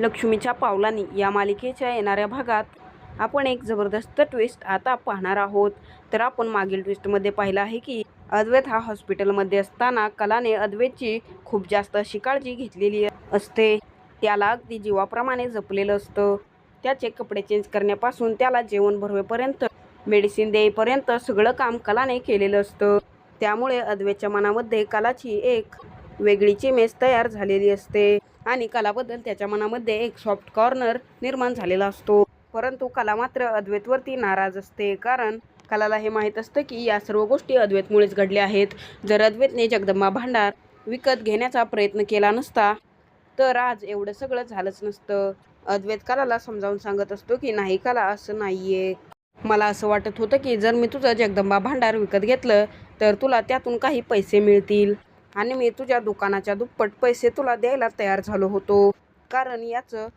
लक्ष्मीच्या पावलांनी या मालिकेच्या येणाऱ्या भागात आपण एक जबरदस्त ट्विस्ट आता पाहणार आहोत. तर आपण मागील ट्विस्टमध्ये पाहिलं आहे की अद्वैत हा हॉस्पिटलमध्ये असताना कलाने अद्वैतची खूप जास्त अशी काळजी घेतलेली असते. त्याला अगदी जीवाप्रमाणे जपलेलं असतं. त्याचे कपडे चेंज करण्यापासून त्याला जेवण भरवेपर्यंत मेडिसिन देईपर्यंत सगळं काम कलाने केलेलं असतं. त्यामुळे अद्वैतच्या मनामध्ये कलाची एक वेगळीची इमेज तयार झालेली असते. आणि कलाबद्दल त्याच्या मनामध्ये एक सॉफ्ट कॉर्नर निर्माण झालेला असतो. परंतु कला मात्र अद्वैतवरती नाराज असते. कारण कलाला हे माहीत असतं की या सर्व गोष्टी अद्वैतमुळेच घडल्या आहेत. जर अद्वैतने जगदंबा भांडार विकत घेण्याचा प्रयत्न केला नसता तर आज एवढं सगळं झालंच नसतं. अद्वैत कलाला समजावून सांगत असतो की नाही कला असं नाहीये. मला असं वाटत होतं की जर मी तुझं जगदंबा भांडार विकत घेतलं तर तुला त्यातून काही पैसे मिळतील. आणि मी तुझ्या दुकानाच्या दुप्पट पैसे तुला द्यायला तयार झालो होतो. कारण याचं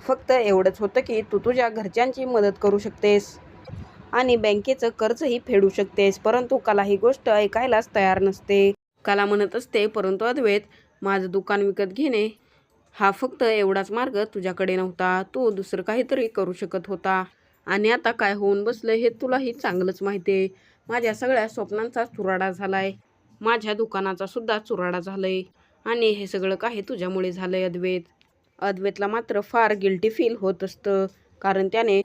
फक्त एवढंच होतं की तू तुझ्या घरच्यांची मदत करू शकतेस. आणि बँकेचं कर्जही फेडू शकतेस परंतु कला ही गोष्ट ऐकायलाच तयार नसते. कला म्हणत असते परंतु अद्वैत माझं दुकान विकत घेणे हा फक्त एवढाच मार्ग तुझ्याकडे नव्हता. तू दुसरं काहीतरी करू शकत होता. आणि आता काय होऊन बसलं हे तुलाही चांगलंच माहिती आहे. माझ्या सगळ्या स्वप्नांचा चुराडा आहे माझ्या दुकानाचा सुद्धा चुराडा झालाय. आणि हे सगळं काही तुझ्यामुळे झालंय अद्वैत. अद्वैतला मात्र फार गिल्टी फील होत असतं कारण त्याने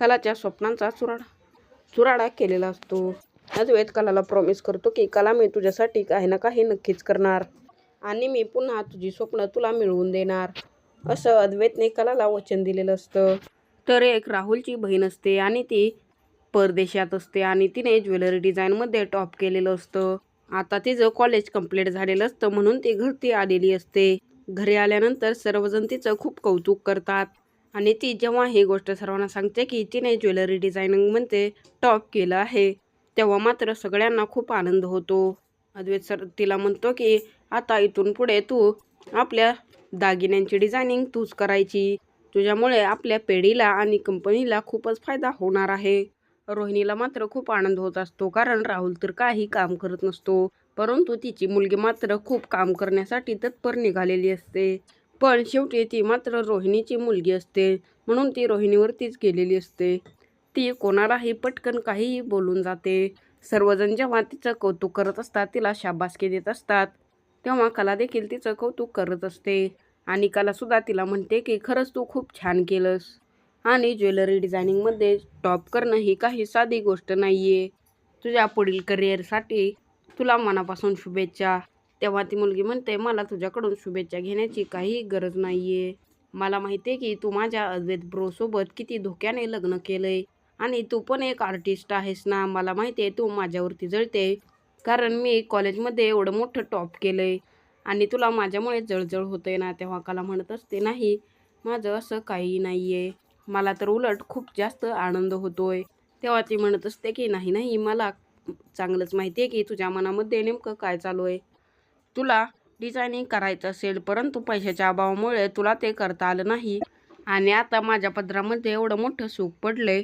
कलाच्या स्वप्नांचा चुराडा चुराडा केलेला असतो. अद्वैत कलाला प्रॉमिस करतो की कला मी तुझ्यासाठी काही ना काही नक्कीच करणार. आणि मी पुन्हा तुझी स्वप्न तुला मिळवून देणार. असं अद्वैतने कलाला वचन दिलेलं असतं. तर एक राहुलची बहीण असते आणि ती परदेशात असते आणि तिने ज्वेलरी डिझाईनमध्ये टॉप केलेलं असतं. आता तिचं कॉलेज कंप्लीट झालेलं असतं म्हणून ती घरती आलेली असते. घरी आल्यानंतर सर्वजण तिचं खूप कौतुक करतात. आणि ती जेव्हा ही गोष्ट सर्वांना सांगते की तिने ज्वेलरी डिझायनिंगमध्ये टॉप केलं आहे तेव्हा मात्र सगळ्यांना खूप आनंद होतो. अद्वैत सर तिला म्हणतो की आता इथून पुढे तू आपल्या दागिन्यांची डिझायनिंग तूच करायची. तुझ्यामुळे आपल्या पेढीला आणि कंपनीला खूपच फायदा होणार आहे. रोहिणीला मात्र खूप आनंद होत असतो. कारण राहुल तर काही काम करत नसतो. परंतु तिची मुलगी मात्र खूप काम करण्यासाठी तत्पर निघालेली असते. पण शेवटी ती मात्र रोहिणीची मुलगी असते. म्हणून ती रोहिणीवरतीच गेलेली असते. ती कोणालाही पटकन काहीही बोलून जाते. सर्वजण जेव्हा तिचं कौतुक करत असतात तिला शाबासकी देत असतात तेव्हा कला देखील तिचं कौतुक करत असते. आणि कलासुद्धा तिला म्हणते की खरंच तू खूप छान केलंस. आणि ज्वेलरी डिझायनिंगमध्ये टॉप करणं ही काही साधी गोष्ट नाही आहे तुझ्या पुढील करिअरसाठी तुला मनापासून शुभेच्छा. तेव्हा ती मुलगी म्हणते मला तुझ्याकडून शुभेच्छा घेण्याची काही गरज नाही आहे मला माहिती आहे की तू माझ्या अद्वैत ब्रोसोबत किती धोक्याने लग्न केलं आहे आणि तू पण एक आर्टिस्ट आहेस ना. मला माहिती आहे तू माझ्यावरती जळते. कारण मी कॉलेजमध्ये एवढं मोठं टॉप केलं आहे आणि तुला माझ्यामुळे जळजळ होतं आहे ना. तेव्हा कला म्हणत असते नाही. माझं असं काही नाही आहे मला तर उलट खूप जास्त आनंद होतोय. तेव्हा ती म्हणत असते की नाही नाही मला चांगलंच माहिती आहे की तुझ्या मनामध्ये नेमकं काय चालू आहे तुला डिझायनिंग करायचं असेल परंतु पैशाच्या अभावामुळे तुला ते करता आलं नाही. आणि आता माझ्या पदरामध्ये एवढं मोठं सुख पडलंय.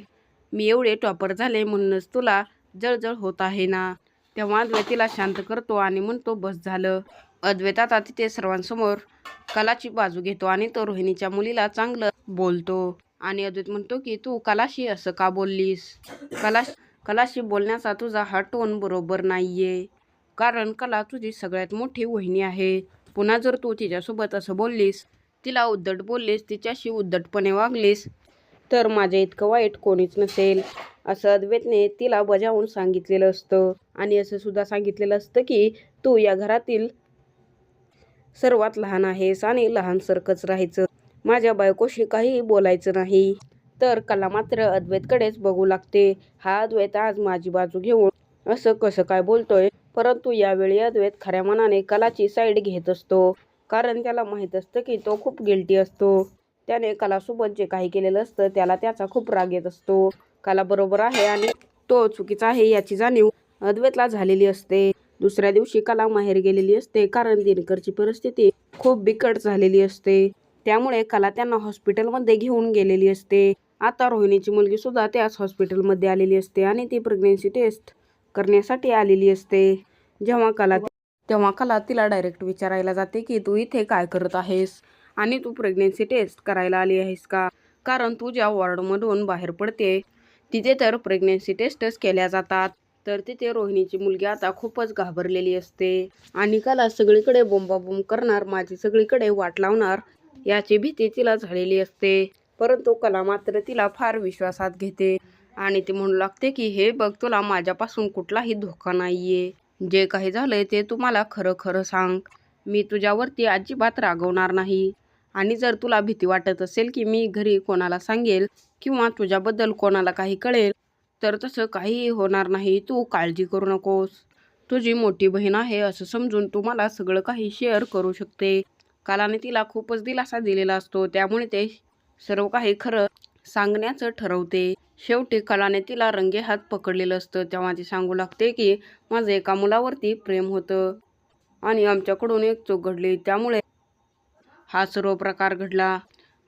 मी एवढे टॉपर झाले म्हणूनच तुला जळजळ होत आहे ना? तेव्हा अद्वैत तिला शांत करतो आणि म्हणतो बस झालं. अद्वैत आता तिथे सर्वांसमोर कलाची बाजू घेतो आणि तो रोहिणीच्या मुलीला चांगलं बोलतो. आणि अद्वैत म्हणतो की तू कलाशी असं का बोललीस? कला कलाशी बोलण्याचा तुझा हा टोन बरोबर नाहीये. कारण कला तुझी सगळ्यात मोठी वहिनी आहे. पुन्हा जर तू तिच्यासोबत असं बोललीस तिला उद्धट बोललीस तिच्याशी उद्धटपणे वागलीस तर माझ्या इतकं वाईट कोणीच नसेल. असं अद्वैतने तिला बजावून सांगितलेलं असतं. आणि असं सुद्धा सांगितलेलं असतं की तू या घरातील सर्वात लहान आहेस आणि लहानसारखंच राहायचं. माझ्या बायकोशी काहीही बोलायचं नाही. तर कला मात्र अद्वैतकडेच बघू लागते. हा अद्वैत आज माझी बाजू घेऊन असं कसं काय बोलतोय? परंतु यावेळी अद्वैत खऱ्या मनाने कलाची साईड घेत असतो. कारण त्याला माहीत असतं की तो खूप गिल्टी असतो. त्याने कलासोबत जे काही केलेलं असतं त्याला त्याचा खूप राग येत असतो. कला बरोबर आहे आणि तो चुकीचा आहे याची जाणीव अद्वैतला झालेली असते. दुसऱ्या दिवशी कला माहेर गेलेली असते कारण दिनकरची परिस्थिती खूप बिकट झालेली असते. त्यामुळे कला त्यांना हॉस्पिटलमध्ये घेऊन गेलेली असते. आता रोहिणीची मुलगी सुद्धा त्याच हॉस्पिटलमध्ये आलेली असते आणि ती प्रेग्नेन्सी टेस्ट करण्यासाठी आलेली असते. जेव्हा कला तेव्हा कला तिला डायरेक्ट विचारायला जाते की तू इथे काय करत आहेस? आणि तू प्रेग्नेन्सी टेस्ट करायला आली आहेस का? कारण तू ज्या वॉर्डमधून बाहेर पडते तिथे तर प्रेग्नेन्सी टेस्टच केल्या जातात. तर तिथे रोहिणीची मुलगी आता खूपच घाबरलेली असते. आणि काला सगळीकडे बोंबाबोंब करणार माझी सगळीकडे वाट लावणार. याची भीती तिला झालेली असते. परंतु कला मात्र तिला फार विश्वासात घेते आणि ती म्हणू लागते की हे बघ तुला माझ्यापासून कुठलाही धोका नाहीये. जे काही झालंय ते तू मला खरं खरं सांग. मी तुझ्यावरती अजिबात रागवणार नाही. आणि जर तुला भीती वाटत असेल की मी घरी कोणाला सांगेल किंवा तुझ्याबद्दल कोणाला काही कळेल तर तसं काहीही होणार नाही. तू काळजी करू नकोस. तुझी मोठी बहीण आहे असं समजून तू मला सगळं काही शेअर करू शकते. कालाने तिला खूपच दिलासा दिलेला असतो. त्यामुळे ते सर्व काही खरं सांगण्याचं ठरवते. शेवटी कलाने तिला रंगे हात पकडलेलं असतं. तेव्हा ती सांगू लागते की माझं एका मुलावरती प्रेम होतं आणि आमच्याकडून एक चूक घडली. त्यामुळे हा सर्व प्रकार घडला.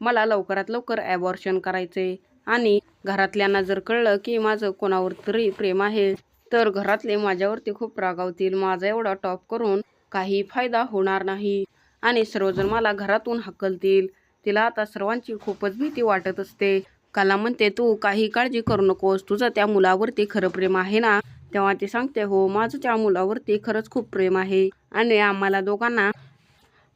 मला लवकरात लवकर ॲबॉर्शन करायचे आणि घरातल्यांना जर कळलं की माझं कोणावर तरी प्रेम आहे तर घरातले माझ्यावरती खूप रागावतील माझा एवढा टॉप करून काही फायदा होणार नाही. आणि सर्वजण मला घरातून हकलतील. तिला आता सर्वांची खूपच भीती वाटत असते. कला म्हणते तू काही काळजी करू नकोस. तुझं त्या मुलावरती खरं प्रेम आहे ना? तेव्हा ती सांगते हो माझं त्या मुलावरती खरंच खूप प्रेम आहे. आणि आम्हाला दोघांना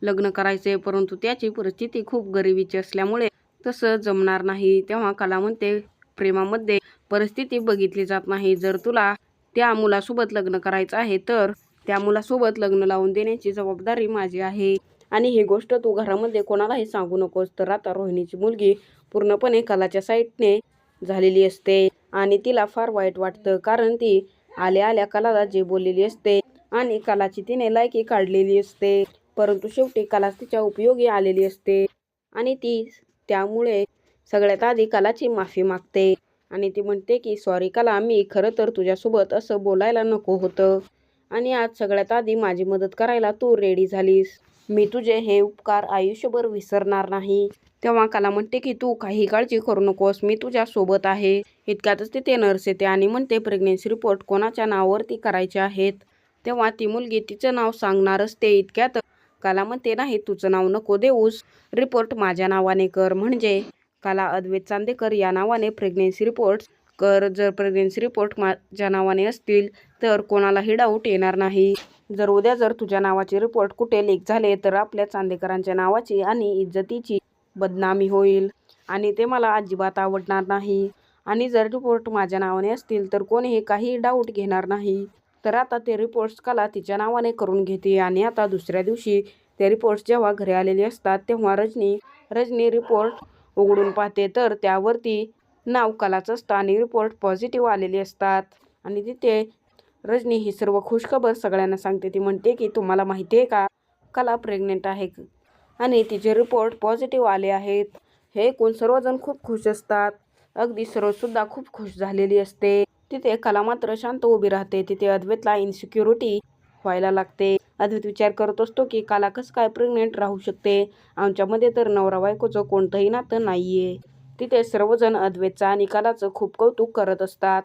लग्न करायचे परंतु त्याची परिस्थिती खूप गरिबीची असल्यामुळे तसं जमणार नाही. तेव्हा कला म्हणते प्रेमामध्ये परिस्थिती बघितली जात नाही. जर तुला त्या मुलासोबत लग्न करायचं आहे तर त्या मुलासोबत लग्न लावून देण्याची जबाबदारी माझी आहे. आणि ही गोष्ट तू घरामध्ये कोणालाही सांगू नकोस. तर आता रोहिणीची मुलगी पूर्णपणे कलाच्या साईडने झालेली असते आणि तिला फार वाईट वाटतं. कारण ती आल्या आल्या कलाला जे बोललेली असते आणि कलाची तिने लायकी काढलेली असते. परंतु शेवटी कला तिच्या उपयोगी आलेली असते आणि ती त्यामुळे सगळ्यात आधी कलाची माफी मागते आणि ती म्हणते की सॉरी कला मी खरं तर तुझ्यासोबत असं बोलायला नको होतं. आणि आज सगळ्यात आधी माझी मदत करायला तू रेडी झालीस. मी तुझे हे उपकार आयुष्यभर विसरणार नाही. तेव्हा कला म्हणते की तू काही काळजी करू नकोस. मी तुझ्या सोबत आहे. इतक्यातच तिथे नर्स येते आणि म्हणते प्रेग्नेन्सी रिपोर्ट कोणाच्या नावावरती करायचे आहेत? तेव्हा ती मुलगी तिचं नाव सांगणारच ते इतक्यात काला म्हणते नाही तुझं नाव नको देऊस. रिपोर्ट माझ्या नावाने कर. म्हणजे काला अद्वैत चांदेकर या नावाने प्रेग्नेन्सी रिपोर्ट कर. जर प्रेग्नेन्सी रिपोर्ट माझ्या नावाने असतील तर कोणालाही डाऊट येणार नाही. जर उद्या जर तुझ्या नावाचे रिपोर्ट कुठे लीक झाले तर आपल्या चांदेकरांच्या नावाची आणि इज्जतीची बदनामी होईल. आणि ते मला अजिबात आवडणार नाही. आणि जर रिपोर्ट माझ्या नावाने असतील तर कोणीही काही डाऊट घेणार नाही. तर आता ते रिपोर्ट्स कला तिच्या नावाने करून घेते. आणि आता दुसऱ्या दिवशी ते रिपोर्ट्स जेव्हा घरी आलेले असतात तेव्हा रजनी रजनी रिपोर्ट उघडून पाहते. तर त्यावरती नाव कलाचं असतं आणि रिपोर्ट पॉझिटिव्ह आलेले असतात. आणि तिथे रजनी ही सर्व खुशखबर सगळ्यांना सांगते. ती म्हणते की तुम्हाला माहिती आहे का? कला प्रेग्नेंट आहे. आणि तिचे रिपोर्ट पॉझिटिव्ह आले आहेत. हे ऐकून सर्वजण खूप खुश असतात. अगदी सर्वसुद्धा खूप खुश झालेली असते. तिथे कला मात्र शांत उभी राहते. तिथे अद्वैतला इन्सिक्युरिटी व्हायला लागते. अद्वैत विचार करत असतो की काला कसं काय प्रेग्नेंट राहू शकते? आमच्यामध्ये तर नवरा बायकोचं कोणतंही नातं नाहीये. तिथे सर्वजण अद्वैतचं आणि कलाचं खूप कौतुक करत असतात.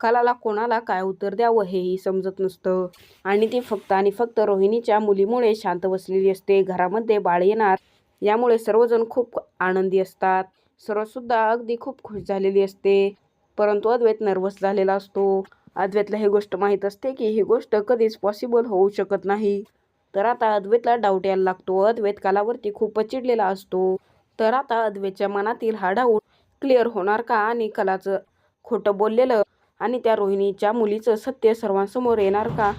कलाला कोणाला काय उत्तर द्यावं हेही समजत नसतं. आणि ती फक्त आणि फक्त रोहिणीच्या मुलीमुळे शांत बसलेली असते. घरामध्ये बाळ येणार यामुळे सर्वजण खूप आनंदी असतात. सर्वसुद्धा अगदी खूप खुश झालेली असते. परंतु अद्वैत नर्वस झालेला असतो. अद्वैतला ही गोष्ट माहीत असते की ही गोष्ट कधीच पॉसिबल होऊ शकत नाही. तर आता अद्वैतला डाऊट यायला लागतो. अद्वैत कालावरती खूपच चिडलेला असतो. तर आता अद्वैतच्या मनातील हा डाऊट क्लिअर होणार का? आणि कलाचं खोटं बोललेलं आणि त्या रोहिणीच्या मुलीचं सत्य सर्वांसमोर येणार का?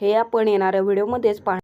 हे आपण येणाऱ्या व्हिडिओमध्येच पाहणार